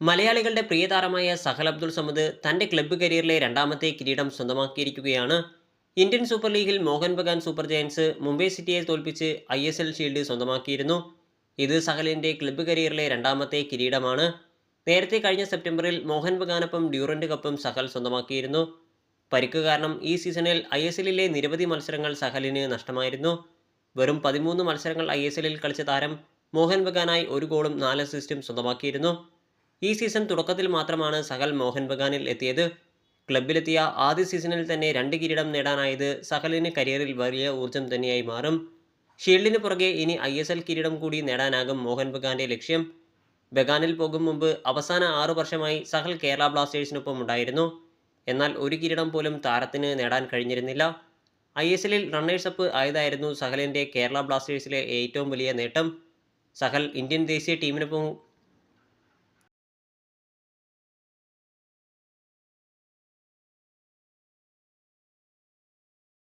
മലയാളികളുടെ പ്രിയതാരമായ സഹൽ അബ്ദുൾ സമദ് തന്റെ ക്ലബ്ബ് കരിയറിലെ രണ്ടാമത്തെ കിരീടം സ്വന്തമാക്കിയിരിക്കുകയാണ്. ഇന്ത്യൻ സൂപ്പർ ലീഗിൽ മോഹൻ ബഗാൻ സൂപ്പർ ജയൻസ് മുംബൈ സിറ്റിയെ തോൽപ്പിച്ച് ഐ എസ് എൽ ഷീൽഡ് സ്വന്തമാക്കിയിരുന്നു. ഇത് സഹലിന്റെ ക്ലബ്ബ് കരിയറിലെ രണ്ടാമത്തെ കിരീടമാണ്. നേരത്തെ കഴിഞ്ഞ സെപ്റ്റംബറിൽ മോഹൻ ബഗാനൊപ്പം ഡ്യൂറന്റ് കപ്പും സഹൽ സ്വന്തമാക്കിയിരുന്നു. പരിക്ക് കാരണം ഈ സീസണിൽ ഐ എസ് എല്ലിലെ നിരവധി മത്സരങ്ങൾ സഹലിന് നഷ്ടമായിരുന്നു. വെറും പതിമൂന്ന് മത്സരങ്ങൾ ഐ എസ് എല്ലിൽ കളിച്ച താരം മോഹൻ ബഗാനായി ഒരു ഗോളും നാല് അസിസ്റ്റും സ്വന്തമാക്കിയിരുന്നു. ഈ സീസൺ തുടക്കത്തിൽ മാത്രമാണ് സഹൽ മോഹൻ ബഗാനിൽ എത്തിയത്. ക്ലബിലെത്തിയ ആദ്യ സീസണിൽ തന്നെ രണ്ട് കിരീടം നേടാനായത് സഹലിന് കരിയറിൽ വലിയ ഊർജം തന്നെയായി മാറും. ഷീൽഡിന് പുറകെ ഇനി ഐ എസ് എൽ കിരീടം കൂടി നേടാനാകും മോഹൻ ബഗാന്റെ ലക്ഷ്യം. ബഗാനിൽ പോകും മുമ്പ് അവസാന ആറു വർഷമായി സഹൽ കേരള ബ്ലാസ്റ്റേഴ്സിനൊപ്പം ഉണ്ടായിരുന്നു. എന്നാൽ ഒരു കിരീടം പോലും താരത്തിന് നേടാൻ കഴിഞ്ഞിരുന്നില്ല. ഐ എസ് എല്ലിൽ റണ്ണേഴ്സപ്പ് ആയതായിരുന്നു സഹലിന്റെ കേരള ബ്ലാസ്റ്റേഴ്സിലെ ഏറ്റവും വലിയ നേട്ടം. സഹൽ ഇന്ത്യൻ ദേശീയ ടീമിനൊപ്പം